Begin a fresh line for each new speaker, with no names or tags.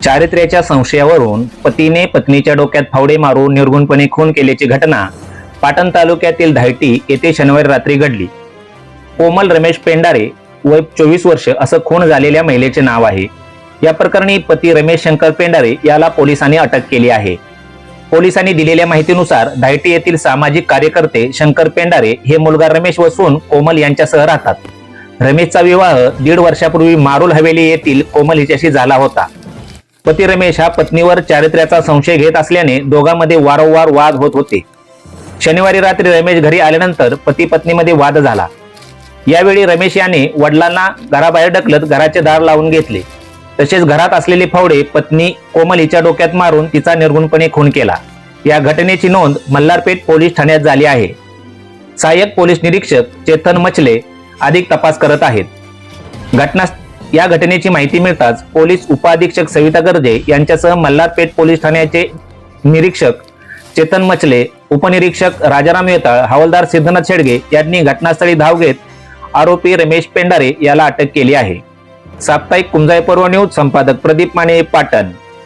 चारित्र्याच्या संशयावरून पतीने पत्नीच्या डोक्यात फावडे मारून निर्गुणपणे खून केल्याची घटना पाटण तालुक्यातील धायटी येथे शनिवारी रात्री घडली. कोमल रमेश पेंडारे वय चोवीस वर्ष असं खून झालेल्या महिलेचे नाव आहे. या प्रकरणी पती रमेश शंकर पेंडारे याला पोलिसांनी अटक केली आहे. पोलिसांनी दिलेल्या माहितीनुसार धायटी येथील सामाजिक कार्यकर्ते शंकर पेंडारे हे मुलगा रमेश व सून कोमल यांच्यासह राहतात. रमेशचा विवाह दीड वर्षापूर्वी मारुल हवेली येथील कोमल हिच्याशी झाला होता. पती रमेश हा पत्नीवर चारित्र्याचा संशय घेत असल्याने दोघांमध्ये वारंवार वाद होत होते. शनिवारी रात्री रमेश घरी आल्यानंतर पती पत्नीमध्ये वाद झाला. यावेळी रमेश याने वडिलांना घराबाहेर ढकलत घराचे दार लावून घेतले. तसेच घरात असलेले फावडे पत्नी कोमल हिच्या डोक्यात मारून तिचा निर्गुणपणे खून केला. या घटनेची नोंद मल्हारपेठ पोलीस ठाण्यात झाली आहे. सहाय्यक पोलीस निरीक्षक चेतन मचले अधिक तपास करत आहेत. घटना या घटनेची माहिती मिळताच पोलीस उपअधीक्षक सविता गर्जे यांच्यासह मल्हारपेठ पोलीस ठाण्याचे निरीक्षक चेतन मचले उपनिरीक्षक राजाराम येताळ हवालदार सिद्धनाथ शेडगे यांनी घटनास्थळी धाव घेत आरोपी रमेश पेंडारे याला अटक केली आहे. साप्ताहिक कुंजाई पर्व न्यूज संपादक प्रदीप माने पाटण.